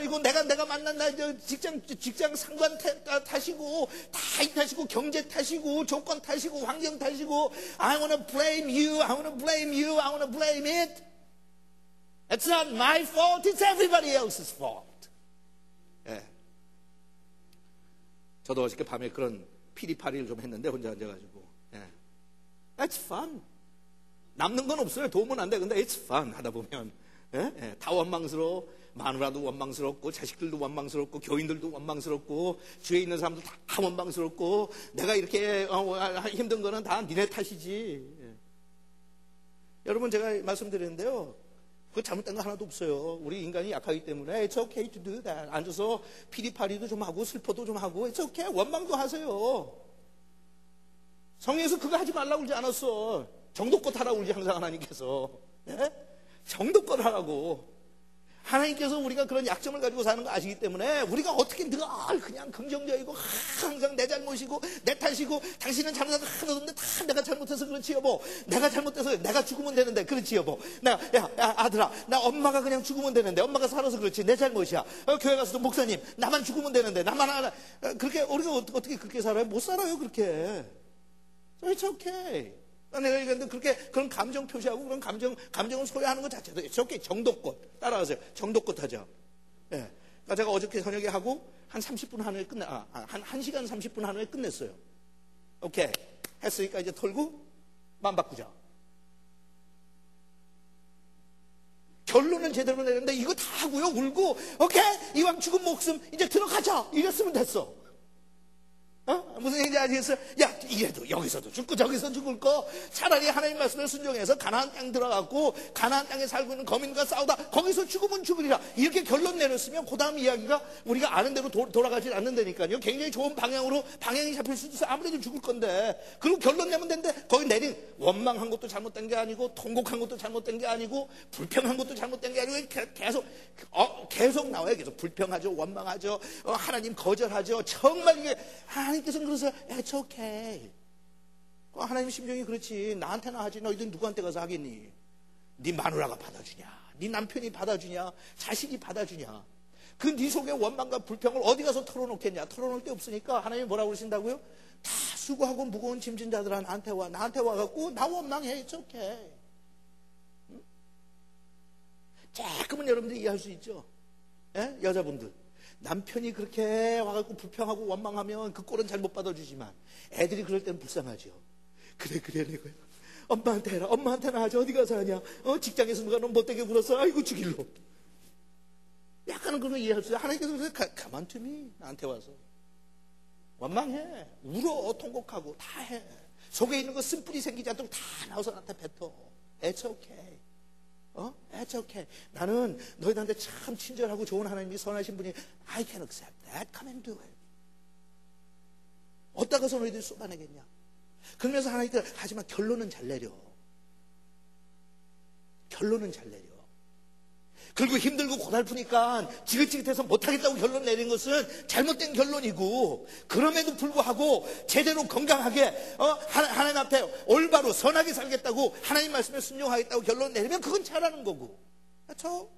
가지고 내가 내가 만난 나 직장 직장 상관 탓이고 다 탓이고 경제 탓이고 조건 탓이고 환경 탓이고 I wanna blame you, I wanna blame you, I wanna blame it. It's not my fault, it's everybody else's fault. 예. 저도 어저께 밤에 그런 피리파리를 좀 했는데 혼자 앉아가지고. 예. It's fun. 남는 건 없어요. 도움은 안 돼. 근데 it's fun 하다 보면. 예? 예. 다 원망스러워. 마누라도 원망스럽고 자식들도 원망스럽고 교인들도 원망스럽고 주위에 있는 사람도 다 원망스럽고 내가 이렇게 어, 힘든 거는 다 니네 탓이지. 예. 여러분 제가 말씀드렸는데요. 그거 잘못된 거 하나도 없어요. 우리 인간이 약하기 때문에 it's okay to do that. 앉아서 피리파리도 좀 하고 슬퍼도 좀 하고 it's okay. 원망도 하세요. 성경에서 그거 하지 말라고 그러지 않았어. 정도껏 하라고 그러지 항상 하나님께서. 예? 정도껏 하라고. 하나님께서 우리가 그런 약점을 가지고 사는 거 아시기 때문에 우리가 어떻게 늘 그냥 긍정적이고 항상 내 잘못이고 내 탓이고 당신은 잘못한 하나도 없는데 다 내가 잘못해서 그렇지 여보. 내가 잘못해서 내가 죽으면 되는데 그렇지 여보. 내가 야, 야 아들아 나 엄마가 그냥 죽으면 되는데 엄마가 살아서 그렇지. 내 잘못이야. 어, 교회 가서도 목사님 나만 죽으면 되는데 나만 하나 어, 그렇게 우리가 어떻게 그렇게 살아요? 못 살아요 그렇게. It's okay 내가 얘기했는데 그렇게 그런 감정 표시하고 그런 감정, 감정을 소유하는 것 자체도 저게 정도껏 따라가세요. 정도껏 하죠. 예. 그러니까 제가 어저께 저녁에 하고 한 30분 한후에 끝내, 아, 아 한, 1시간 30분 한후에 끝냈어요. 오케이. 했으니까 이제 털고 맘 바꾸자. 결론은 제대로 내는데 이거 다 하고요. 울고, 오케이. 이왕 죽은 목숨 이제 들어가자. 이랬으면 됐어. 어? 무슨 얘기인지 아시겠어요? 야, 이래도 여기서도 죽고 저기서 죽을 거 차라리 하나님 말씀을 순종해서 가나안 땅 들어갔고 가나안 땅에 살고 있는 거민과 싸우다 거기서 죽으면 죽으리라 이렇게 결론 내렸으면 그 다음 이야기가 우리가 아는 대로 도, 돌아가질 않는다니까요. 굉장히 좋은 방향으로 방향이 잡힐 수도 있어요. 아무래도 죽을 건데 그리고 결론 내면 되는데 거기 내린 원망한 것도 잘못된 게 아니고 통곡한 것도 잘못된 게 아니고 불평한 것도 잘못된 게 아니고 계속 어, 계속 나와요. 계속 불평하죠, 원망하죠, 어, 하나님 거절하죠. 정말 이게 하나님 하나님께서는 그러세요. It's okay. 하나님 심정이 그렇지. 나한테나 하지. 너희들 누구한테 가서 하겠니? 네 마누라가 받아주냐? 네 남편이 받아주냐? 자식이 받아주냐? 그 네 속에 원망과 불평을 어디 가서 털어놓겠냐? 털어놓을 데 없으니까 하나님이 뭐라고 그러신다고요? 다 수고하고 무거운 짐진 자들아 나한테 와. 나한테 와갖고 나 원망해. It's okay. 응? 조금은 여러분들 이해할 수 있죠? 예? 여자분들. 남편이 그렇게 와갖고 불평하고 원망하면 그 꼴은 잘 못 받아주지만 애들이 그럴 때는 불쌍하죠. 그래 그래 내가. 엄마한테 해라. 엄마한테 나 하지 어디 가서 하냐? 어? 직장에서 누가 넌 못되게 굴었어? 아이고 죽일로. 약간은 그런 거 이해할 수 있어요. 하나님께서 그래서 가, 가만 둠이 나한테 와서. 원망해. 울어. 통곡하고. 다 해. 속에 있는 거 쓴뿌리 생기지 않도록 다 나와서 나한테 뱉어. It's okay 어? That's okay. 나는 너희들한테 참 친절하고 좋은 하나님이 선하신 분이 I can accept that. Come and do it. 어디다가서 너희들이 쏟아내겠냐? 그러면서 하나님께 하지만 결론은 잘 내려. 결론은 잘 내려. 그리고 힘들고 고달프니까 지긋지긋해서 못하겠다고 결론 내린 것은 잘못된 결론이고 그럼에도 불구하고 제대로 건강하게 어? 하나님 앞에 올바로 선하게 살겠다고 하나님 말씀에 순종하겠다고 결론 내리면 그건 잘하는 거고 그렇죠?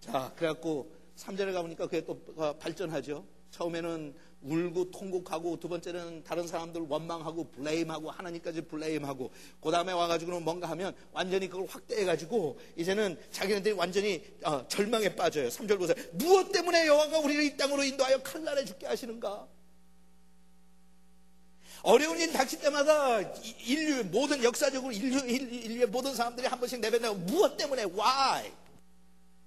자 그래갖고 3절에 가보니까 그게 또 발전하죠 처음에는 울고 통곡하고 두 번째는 다른 사람들 원망하고 블레임하고 하나님까지 블레임하고 그 다음에 와가지고는 뭔가 하면 완전히 그걸 확대해가지고 이제는 자기네들이 완전히 어, 절망에 빠져요. 3절 보세요. 무엇 때문에 여호와가 우리를 이 땅으로 인도하여 칼날에 죽게 하시는가? 어려운 일 닥칠 때마다 인류 모든 역사적으로 인류, 인류의 모든 사람들이 한 번씩 내뱉는 무엇 때문에 why?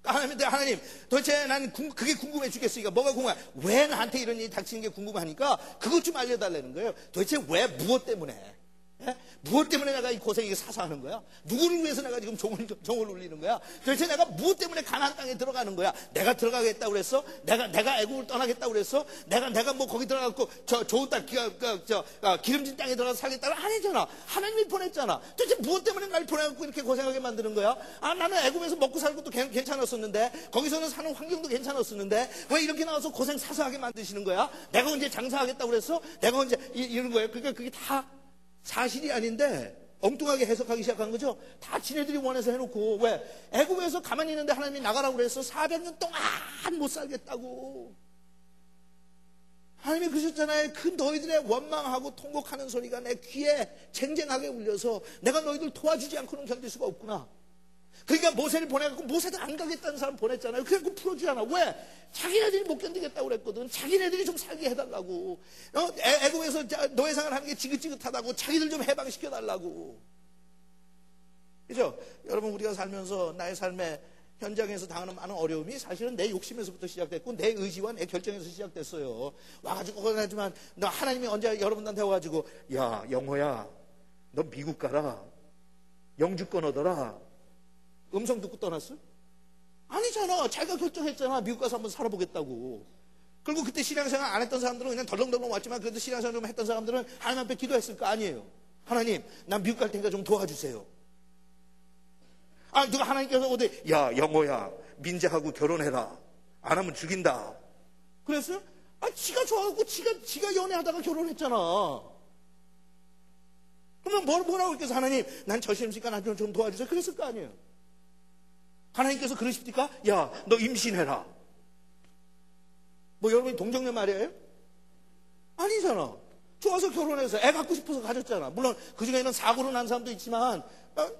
하나님한테 하나님 도대체 나는 그게 궁금해 죽겠으니까 뭐가 궁금해? 왜 나한테 이런 일이 닥치는 게 궁금하니까 그것 좀 알려달라는 거예요. 도대체 왜 무엇 때문에? 예? 무엇 때문에 내가 이 고생이 사서 하는 거야? 누구를 위해서 내가 지금 종을, 종을 울리는 거야? 도대체 내가 무엇 때문에 가나안 땅에 들어가는 거야? 내가 들어가겠다고 그랬어? 내가, 내가 애국을 떠나겠다고 그랬어? 내가, 내가 뭐 거기 들어가고 저 좋은 땅, 기, 그, 저, 아, 기름진 땅에 들어가서 살겠다고 아니잖아. 하나님이 보냈잖아. 도대체 무엇 때문에 날 보내갖고 이렇게 고생하게 만드는 거야? 아, 나는 애국에서 먹고 살고 도 괜찮았었는데, 거기서는 사는 환경도 괜찮았었는데, 왜 이렇게 나와서 고생 사서하게 만드시는 거야? 내가 언제 장사하겠다고 그랬어? 내가 언제 이, 이런 거예요? 그러니까 그게 다 사실이 아닌데 엉뚱하게 해석하기 시작한 거죠. 다 지네들이 원해서 해놓고 왜 애굽에서 가만히 있는데 하나님이 나가라고 그래서 400년 동안 못 살겠다고. 하나님이 그러셨잖아요. 그 너희들의 원망하고 통곡하는 소리가 내 귀에 쟁쟁하게 울려서 내가 너희들 도와주지 않고는 견딜 수가 없구나. 그러니까 모세를 보내갖고 모세도 안 가겠다는 사람 보냈잖아요. 그래갖고 풀어주잖아. 왜? 자기네들이 못 견디겠다고 그랬거든. 자기네들이 좀 살게 해달라고. 어? 애, 애국에서 노예상을 하는 게 지긋지긋하다고 자기들 좀 해방시켜달라고. 그죠? 여러분, 우리가 살면서 나의 삶에 현장에서 당하는 많은 어려움이 사실은 내 욕심에서부터 시작됐고 내 의지와 내 결정에서 시작됐어요. 와가지고 하지만 너 하나님이 언제 여러분한테 와가지고 야 영호야 너 미국 가라 영주권 얻어라 음성 듣고 떠났어? 아니잖아. 자기가 결정했잖아. 미국 가서 한번 살아보겠다고. 그리고 그때 신앙생활 안 했던 사람들은 그냥 덜렁덜렁 왔지만 그래도 신앙생활 좀 했던 사람들은 하나님 앞에 기도했을 거 아니에요. 하나님, 난 미국 갈 테니까 좀 도와주세요. 아, 누가 하나님께서 어디, 야, 영호야, 민재하고 결혼해라. 안 하면 죽인다. 그랬어요? 아, 지가 좋아하고 지가, 지가 연애하다가 결혼했잖아. 그러면 뭘, 뭐라고 했겠어, 하나님? 난 저시험시니까 나좀 좀 도와주세요. 그랬을 거 아니에요. 하나님께서 그러십니까? 야, 너 임신해라. 뭐 여러분이 동정녀 말이에요? 아니잖아. 좋아서 결혼해서 애 갖고 싶어서 가졌잖아. 물론 그 중에는 사고로 난 사람도 있지만 어,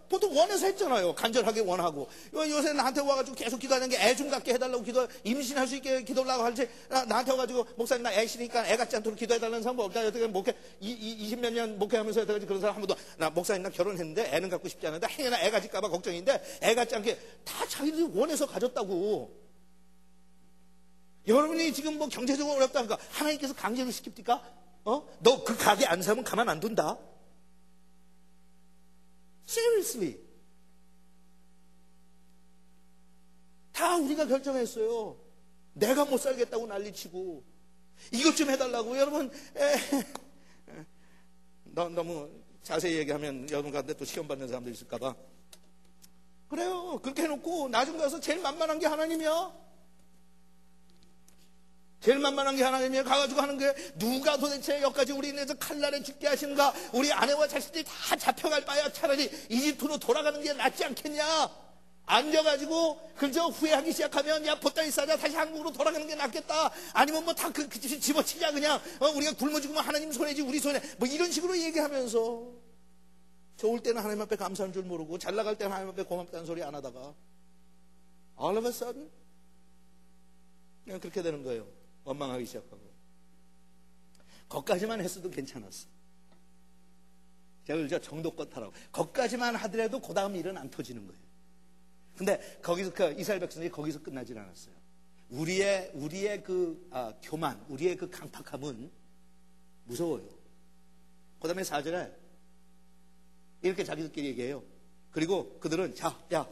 보통 원해서 했잖아요. 간절하게 원하고. 요새 나한테 와가지고 계속 기도하는 게 애 좀 갖게 해달라고 기도, 임신할 수 있게 기도하려고 할지, 나한테 와가지고, 목사님 나애 싫으니까 애 갖지 않도록 기도해달라는 사람 뭐 없다. 여태 목회, 20 몇 년 목회하면서 여태까지 그런 사람 한 번도, 나 목사님 나 결혼했는데 애는 갖고 싶지 않은데, 행여나 애 가질까봐 걱정인데, 애 갖지 않게 다 자기들이 원해서 가졌다고. 여러분이 지금 뭐 경제적으로 어렵다니까 하나님께서 강제로 시킵니까? 어? 너 그 가게 안 사면 가만 안 둔다. Seriously. 다 우리가 결정했어요. 내가 못 살겠다고 난리치고 이것 좀 해달라고 여러분 에, 너, 너무 자세히 얘기하면 여러분 가운데 또 시험 받는 사람들 있을까봐 그래요 그렇게 해놓고 나중 가서 제일 만만한 게 하나님이야 제일 만만한 게 하나님이에요. 가가지고 하는 게 누가 도대체 여기까지 우리 인해서 칼날에 죽게 하신가? 우리 아내와 자식들이 다 잡혀갈 바야 차라리 이집트로 돌아가는 게 낫지 않겠냐? 앉아가지고 그저 후회하기 시작하면 야 보따리 싸자 다시 한국으로 돌아가는 게 낫겠다 아니면 뭐 다그 그 집어치자 그냥 어, 우리가 굶어 죽으면 하나님 손해지 우리 손해 뭐 이런 식으로 얘기하면서 좋을 때는 하나님 앞에 감사한 줄 모르고 잘 나갈 때는 하나님 앞에 고맙다는 소리 안 하다가 all of a sudden 그냥 그렇게 되는 거예요 원망하기 시작하고. 거까지만 했어도 괜찮았어. 제가. 정도껏 하라고. 거까지만 하더라도 그 다음 일은 안 터지는 거예요. 근데 거기서 그 이스라엘 백성들이 거기서 끝나질 않았어요. 우리의 우리의 그 아, 교만, 우리의 그 강팍함은 무서워요. 그 다음에 사절에 이렇게 자기들끼리 얘기해요. 그리고 그들은 자, 야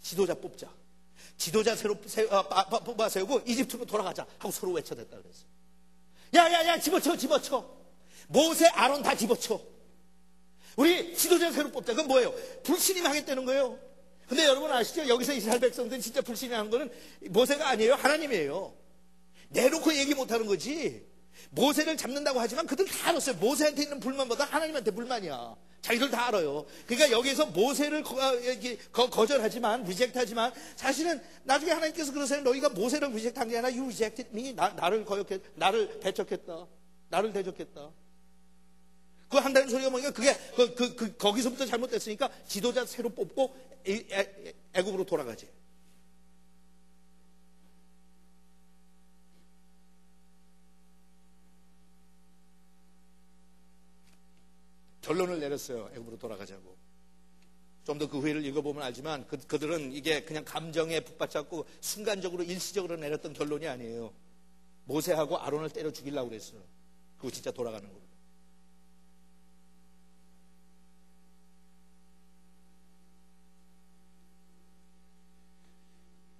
지도자 뽑자. 지도자 새로 어, 뽑아 세우고 이집트로 돌아가자 하고 서로 외쳐댔다 그랬어요. 야야야 집어쳐 집어쳐. 모세 아론 다 집어쳐. 우리 지도자 새로 뽑자. 그건 뭐예요? 불신임 하겠다는 거예요. 근데 여러분 아시죠? 여기서 이스라엘 백성들은 진짜 불신임하는 거는 모세가 아니에요. 하나님이에요. 내놓고 얘기 못하는 거지. 모세를 잡는다고 하지만 그들 다 알았어요. 모세한테 있는 불만보다 하나님한테 불만이야. 자기들 다 알아요. 그러니까 여기서 모세를 거, 절하지만 리젝트하지만 사실은 나중에 하나님께서 그러세요. 너희가 모세를 리젝트한 게 아니라 you rejected me. 나, 나를 거역했, 나를 배척했다. 나를 대적했다. 그 한다는 소리가 뭐니까 그게 그, 그, 그, 거기서부터 잘못됐으니까 지도자 새로 뽑고 애굽으로 돌아가지. 결론을 내렸어요. 애굽으로 돌아가자고. 좀 더 그 후회를 읽어보면 알지만 그, 그들은 이게 그냥 감정에 북받쳤고 순간적으로 일시적으로 내렸던 결론이 아니에요. 모세하고 아론을 때려 죽이려고 그랬어요. 그거 진짜 돌아가는 거예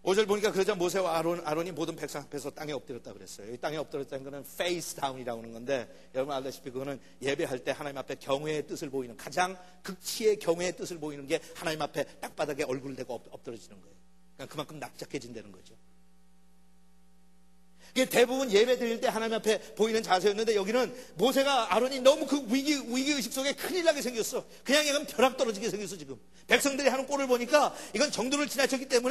5절 보니까 그러자 모세와 아론, 아론이 모든 백성 앞에서 땅에 엎드렸다 그랬어요. 이 땅에 엎드렸다는 것은 face down이라고 하는 건데 여러분 알다시피 그거는 예배할 때 하나님 앞에 경외의 뜻을 보이는 가장 극치의 경외의 뜻을 보이는 게 하나님 앞에 땅바닥에 얼굴을 대고 엎드려지는 거예요. 그러니까 그만큼 납작해진다는 거죠. 이게 대부분 예배 드릴 때 하나님 앞에 보이는 자세였는데 여기는 모세가 아론이 너무 그 위기 위기 의식 속에 큰일 나게 생겼어. 그냥 이건 벼락 떨어지게 생겼어 지금. 백성들이 하는 꼴을 보니까 이건 정도를 지나쳤기 때문에